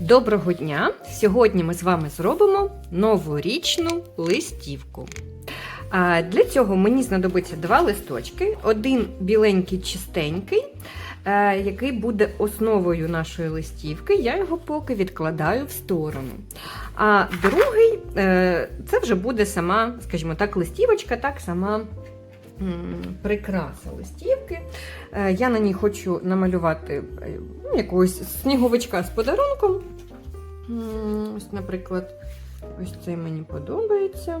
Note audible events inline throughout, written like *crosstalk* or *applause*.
Доброго дня! Сьогодні ми з вами зробимо новорічну листівку. Для цього мені знадобиться два листочки, один біленький чистенький, е, який буде основою нашої листівки. Я його поки відкладаю в сторону. А другий це вже буде сама, скажімо так, листівочка, так сама прикраса листівки. Е, Я на ній хочу намалювати е, ну, якогось сніговичка з подарунком. Ось, наприклад, ось цей мені подобається.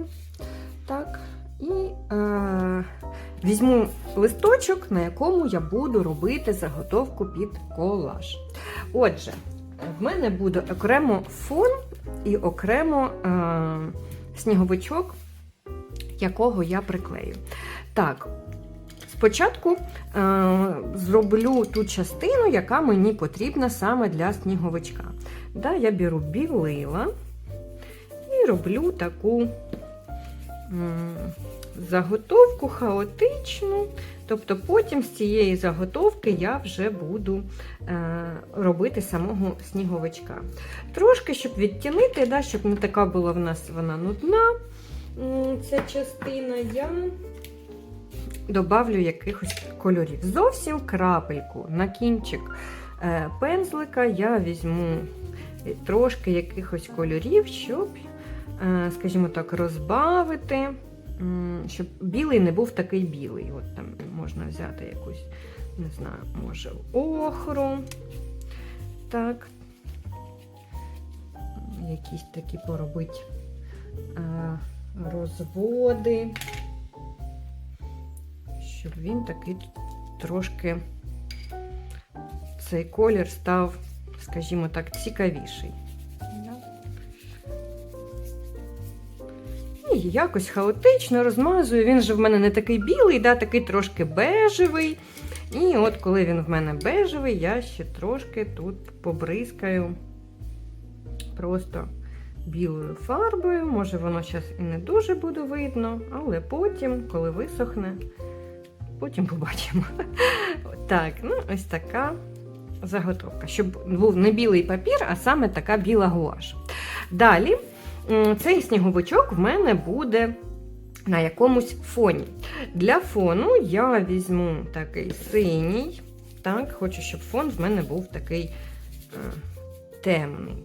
Так. І е, візьму листочок, на якому я буду робити заготовку під колаж. Отже, в мене буде окремо фон і окремо е, сніговичок, якого я приклею. Так, спочатку е, зроблю ту частину, яка мені потрібна саме для сніговичка. Да, я беру білила і роблю таку заготовку хаотичну. Тобто потім з цієї заготовки я вже буду е, робити самого сніговичка. Трошки, щоб відтінити, да, щоб не така була в нас вона нудна. Ця частина я добавлю якихось кольорів. Зовсім крапельку на кінчик е, пензлика я візьму трошки якихось кольорів, щоб, е, скажімо так, розбавити, щоб білий не був такий білий. От там можна взяти якусь, не знаю, може, охру. Так. Якісь такі поробити е, розводи, щоб він такий трошки цей колір став скажімо так, цікавіший. І якось хаотично розмазую. Він же в мене не такий білий, да, такий трошки бежевий. І от коли він в мене бежевий, я ще трошки тут побризкаю просто білою фарбою. Може, воно зараз і не дуже буде видно, але потім, коли висохне, потім побачимо. *laughs* Так, ну ось така заготовка, щоб був не білий папір, а саме така біла гуаш. Далі цей сніговичок в мене буде на якомусь фоні. Для фону я візьму такий синій. Так, Хочу, щоб фон в мене був такий е, темний.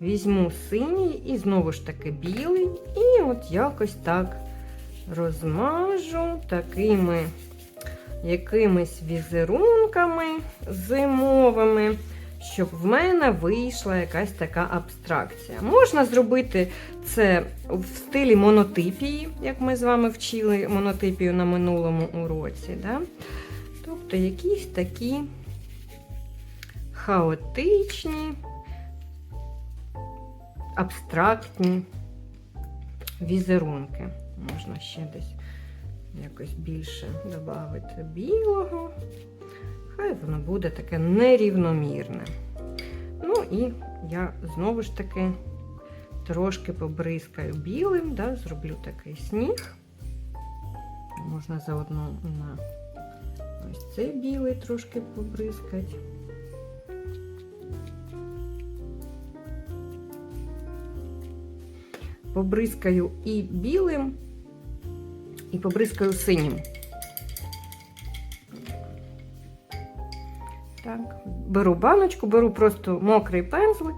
Візьму синій і знову ж таки білий, і от якось так розмажу такими якимись візерунками зимовими, щоб в мене вийшла якась така абстракція. Можна зробити це в стилі монотипії, як ми з вами вчили монотипію на минулому уроці. Да? Тобто якісь такі хаотичні, абстрактні візерунки. Можна ще десь якось більше додати білого. Хай воно буде таке нерівномірне. Ну і я знову ж таки трошки побризкаю білим, да, зроблю такий сніг. Можна заодно на ось цей білий трошки побризкати. Побризкаю і білим, і побризкаю синім. Беру баночку, беру просто мокрий пензлик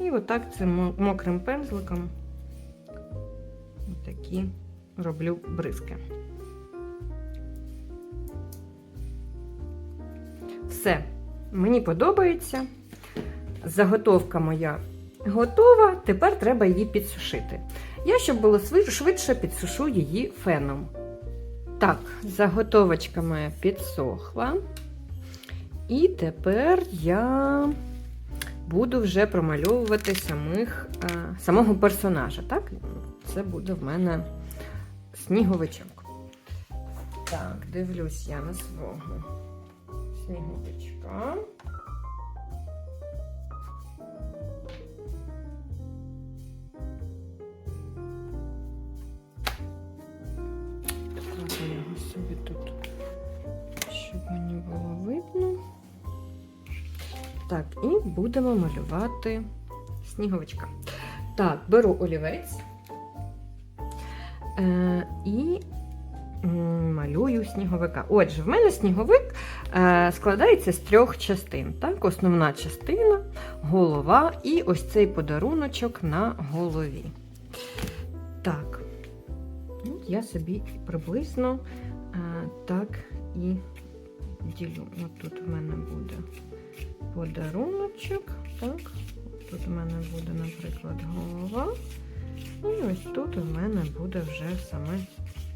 і отак цим мокрим пензликом такі роблю бризки. Все, мені подобається. Заготовка моя готова, тепер треба її підсушити. Я, щоб було швидше, підсушу її феном. Так, заготовочка моя підсохла. І тепер я буду вже промальовувати самих, е, самого персонажа. Так? Це буде в мене сніговичок. Так, дивлюсь я на свого сніговичка. Зробимо його собі тут, щоб мені було видно. Так, і будемо малювати сніговичка. Так, беру олівець е, і малюю сніговика. Отже, в мене сніговик е, складається з трьох частин. Так? Основна частина, голова і ось цей подаруночок на голові. Так, ну, я собі приблизно е, так і ділю. От тут в мене буде подаруночок. Так, тут у мене буде, наприклад, голова. І ось тут у мене буде вже саме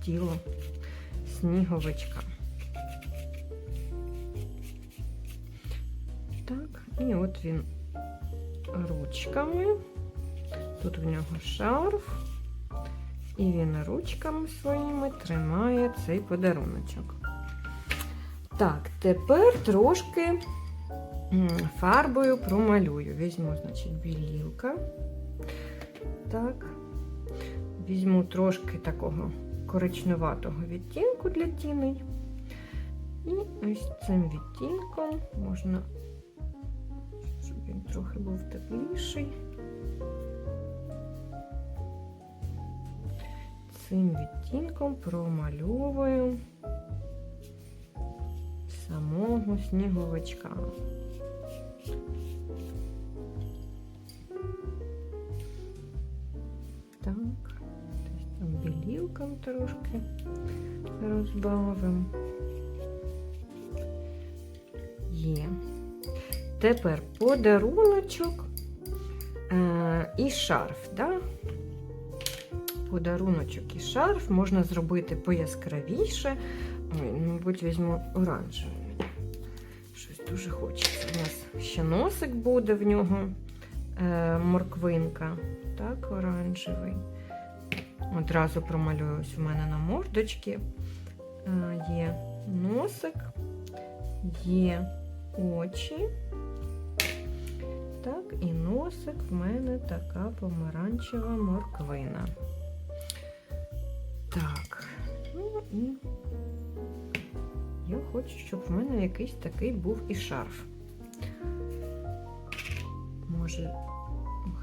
тіло сніговичка. Так, і от він ручками. Тут в нього шарф. І він ручками своїми тримає цей подаруночок. Так, тепер трошки фарбою промалюю. Візьму, значить, білілка. Так. Візьму трошки такого коричневатого відтінку для тіней. І ось цим відтінком можна, щоб він трохи був тепліший. Цим відтінком промальовую самого сніговичка. Білілком трошки розбавимо. Є. Тепер подаруночок е, і шарф. Да? Подаруночок і шарф можна зробити пояскравіше. Ой, мабуть, візьму оранжевий. Щось дуже хочеться. У нас ще носик буде в нього е, морквинка. Так, оранжевий. Одразу промалюю ось у мене на мордочці. Е, є носик, є очі. Так, і носик в мене така помаранчева морквина. Так, ну і я хочу, щоб в мене якийсь такий був і шарф. Може,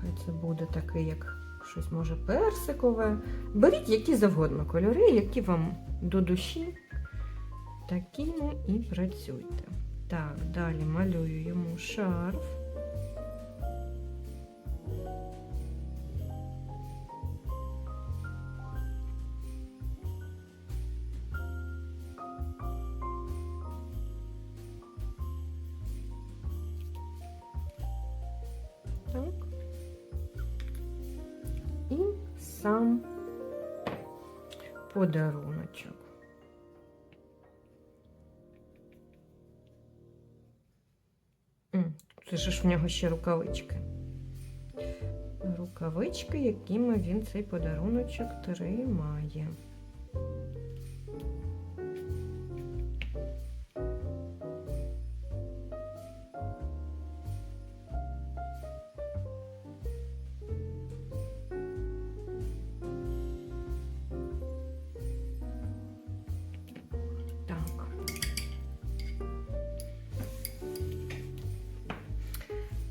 хай це буде такий, як щось може персикове. Беріть які завгодно кольори, які вам до душі, такими і працюйте. Так, далі малюю йому шарф. Сам подаруночок. Це ж в нього ще рукавички. Рукавички, якими він цей подаруночок тримає.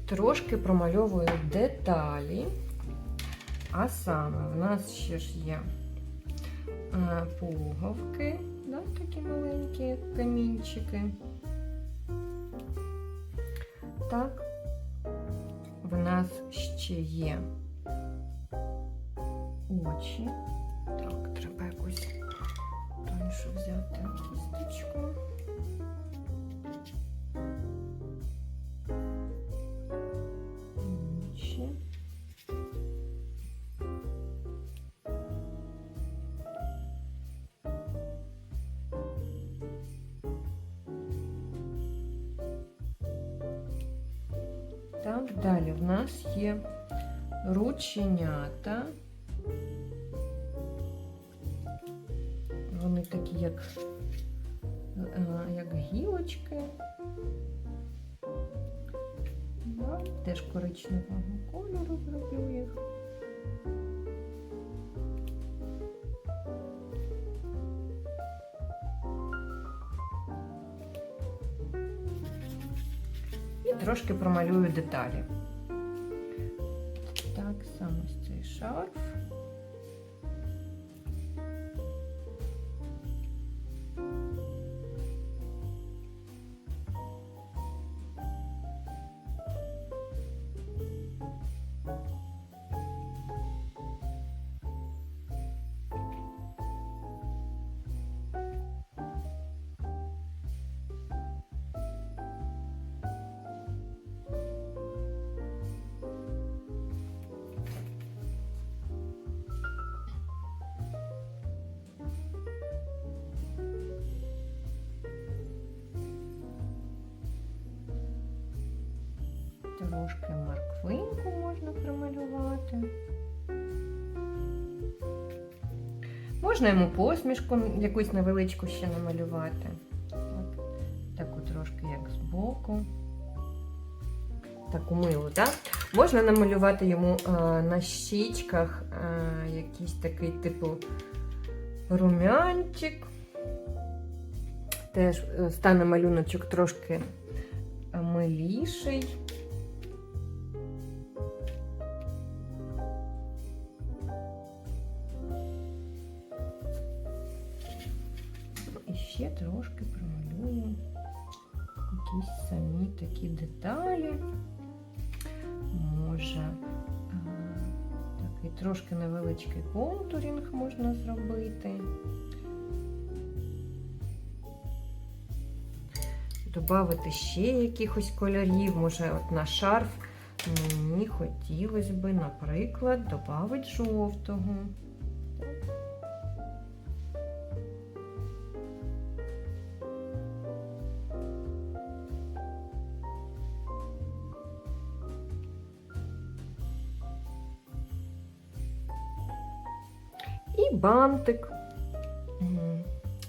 Трошки промальовую деталі, а саме в нас ще ж є е, пуговки, да, такі маленькі камінчики. Так, в нас ще є очі. Так, далі в нас є рученята. Вони такі, як, е, як гілочки. Теж коричневого кольору зроблю їх. Трошки промалюю деталі. Трошки морквинку можна промалювати. Можна йому посмішку якусь невеличку ще намалювати. От, таку трошки як збоку. Таку милу, так? Можна намалювати йому е, на щічках е, якийсь такий типу румянчик. Теж е, стане малюночок трошки миліший. Трошки промалюю якісь самі такі деталі. Може, е, такий трошки невеличкий контурінг можна зробити. Добавити ще якихось кольорів, може, от на шарф мені хотілося би, наприклад, додати жовтого. Бантик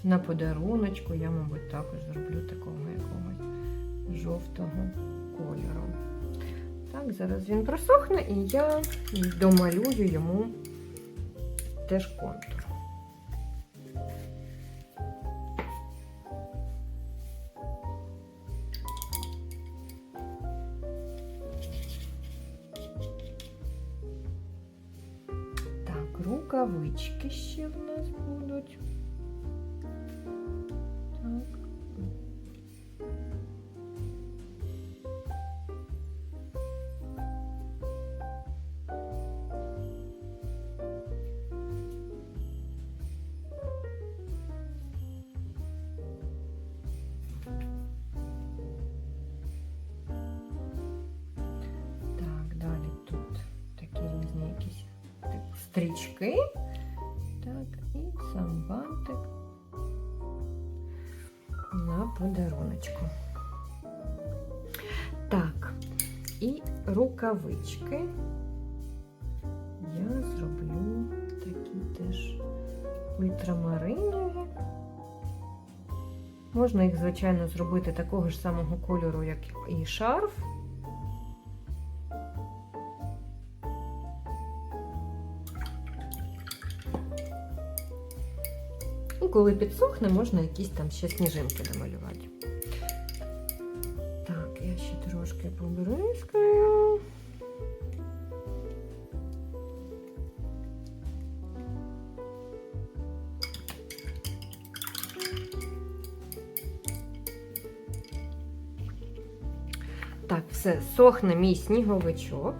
на подаруночку я, мабуть, також зроблю такого якогось жовтого кольору. Так, зараз він просохне і я домалюю йому теж контур. Рукавички ще в нас будуть. Рукавички я зроблю такі теж ультрамаринові. Можна їх, звичайно, зробити такого ж самого кольору, як і шарф. І коли підсохне, можна якісь там ще сніжинки намалювати. Сохне мій сніговичок.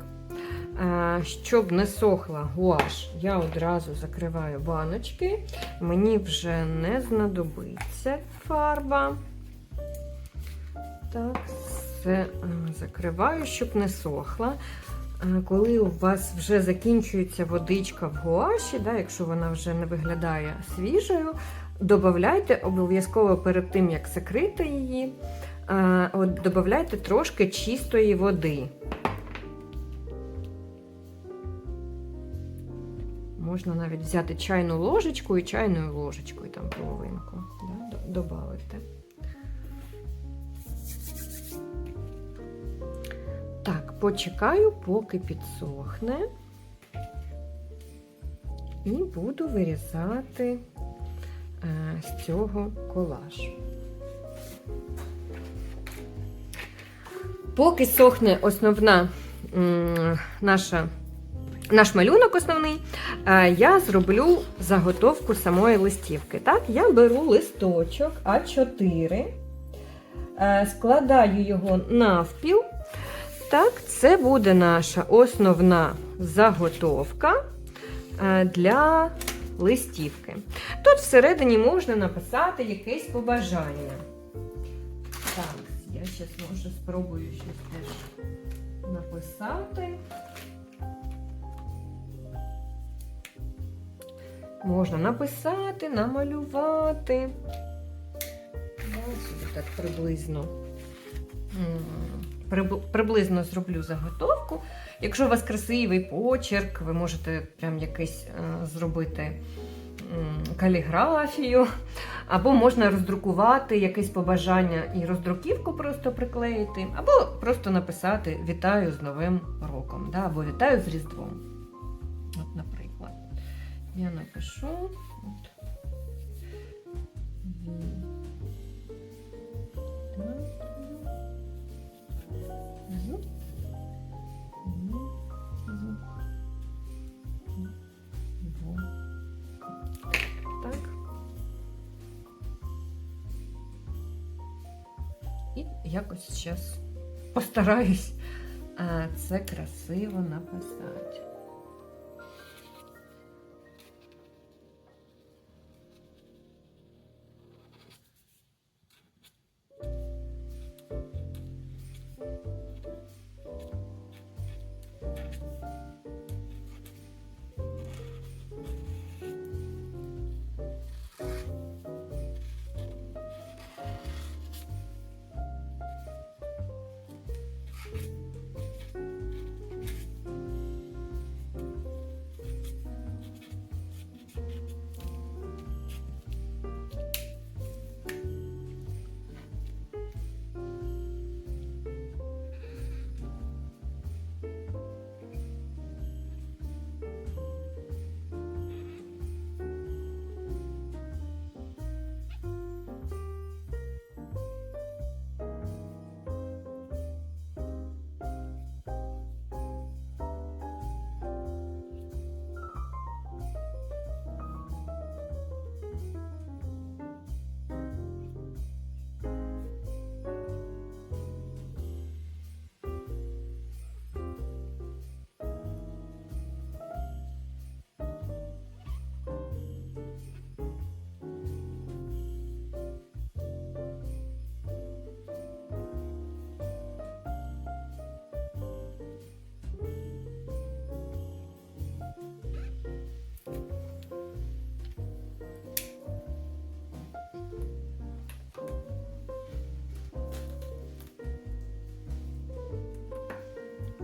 Е, Щоб не сохла гуаш, я одразу закриваю баночки. Мені вже не знадобиться фарба. Так, все е, закриваю, щоб не сохла. Е, Коли у вас вже закінчується водичка в гуаші, да, якщо вона вже не виглядає свіжою, додавайте обов'язково перед тим, як закрити її, от додавайте трошки чистої води. Можна навіть взяти чайну ложечку і чайною ложечкою там половинку да, додати. Так, почекаю, поки підсохне. І буду вирізати е, з цього колаж. Поки сохне основна наша, наш малюнок основний, е, я зроблю заготовку самої листівки. Так, я беру листочок А4, е, складаю його навпіл. Так, це буде наша основна заготовка е, для листівки. Тут всередині можна написати якесь побажання. Зараз може спробую щось теж написати. Можна написати, намалювати. Собі так приблизно. Приблизно зроблю заготовку. Якщо у вас красивий почерк, ви можете прям якийсь е, зробити каліграфію, або можна роздрукувати якесь побажання і роздруківку просто приклеїти, або просто написати Вітаю з Новим роком, да, або Вітаю з Різдвом. От, наприклад, я напишу. Якось зараз постараюсь це красиво написати.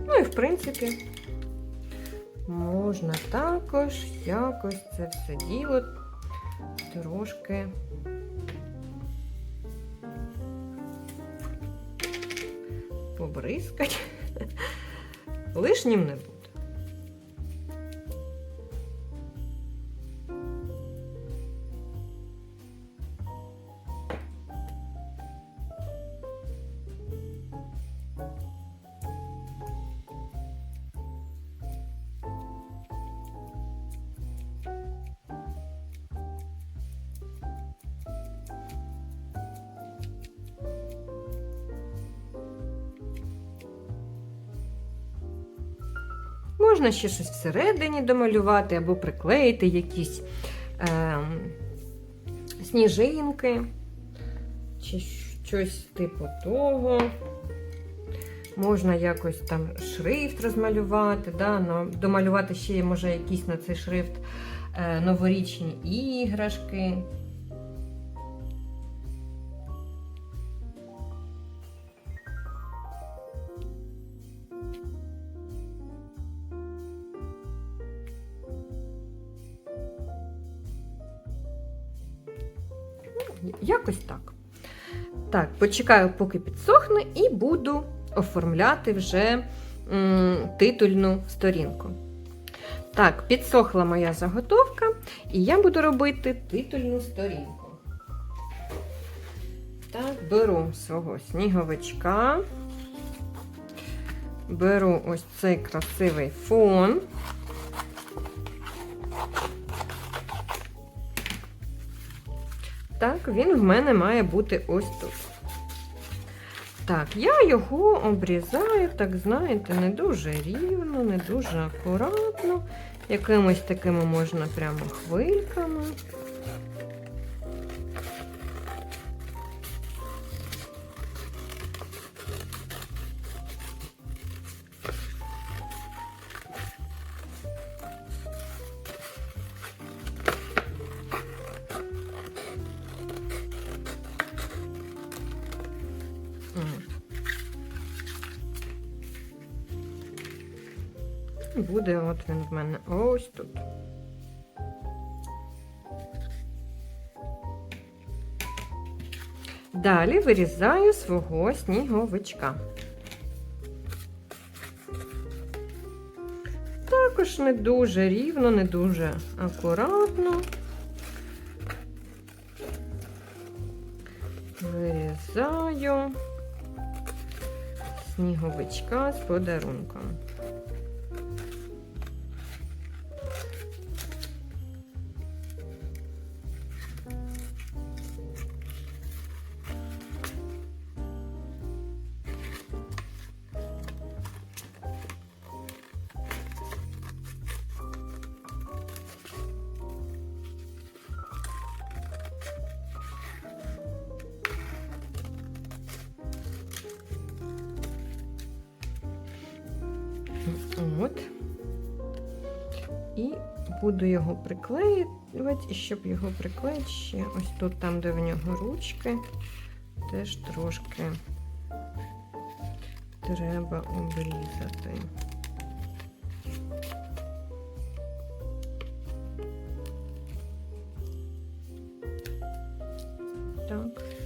Ну і в принципі, можна також якось це все діло трошки побризкати. *laughs* Лишнім не буде. Можна ще щось всередині домалювати або приклеїти якісь ем, сніжинки чи щось типу того. Можна якось там шрифт розмалювати, да? домалювати ще може якісь на цей шрифт е, новорічні іграшки. Почекаю, поки підсохне, і буду оформляти вже м, титульну сторінку. Так, підсохла моя заготовка, і я буду робити титульну сторінку. Так, беру свого сніговичка. беру ось цей красивий фон. Так, він в мене має бути ось тут. Так, я його обрізаю, так знаєте, не дуже рівно, не дуже акуратно. Якимось такими можна прямо хвильками. Буде от він в мене ось тут. Далі вирізаю свого сніговичка. Також не дуже рівно, не дуже акуратно. Вирізаю сніговичка з подарунком. От. І буду його приклеювати, і щоб його приклеїти ще ось тут, там, де в нього ручки, теж трошки треба обрізати. Так.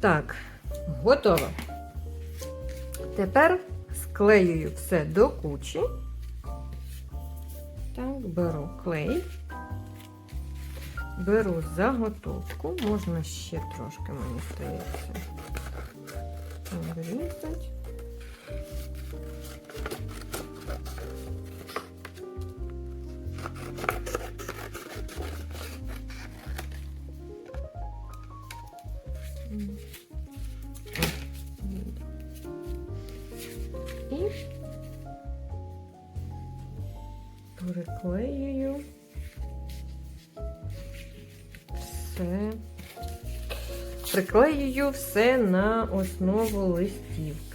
Так, готово. Тепер склеюю все до кучі. Так, беру клей, беру заготовку, можна ще трошки, мені здається, обрізати. Приклеюю все на основу листівки.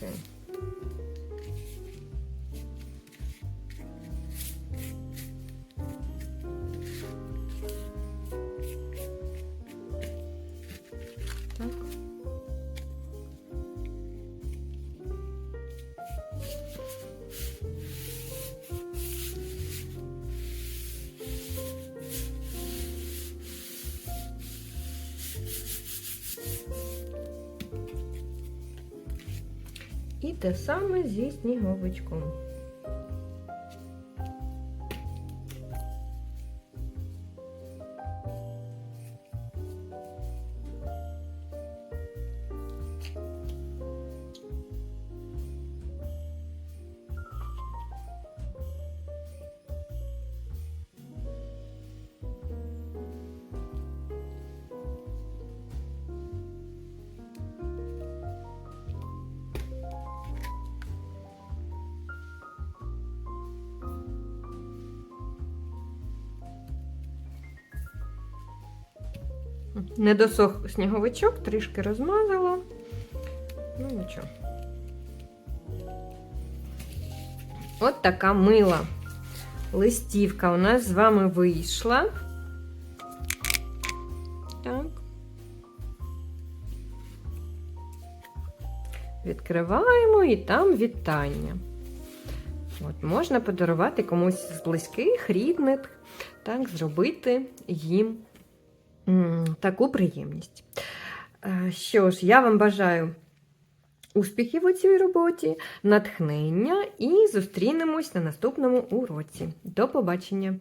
Те саме зі сніговичком. Не досох сніговичок, трішки розмазала. Ну нічого. От така мила листівка у нас з вами вийшла. Так. Відкриваємо і там вітання. От, можна подарувати комусь з близьких, рідних, так, зробити їм таку приємність. Що ж, я вам бажаю успіхів у цій роботі, натхнення і зустрінемось на наступному уроці. До побачення!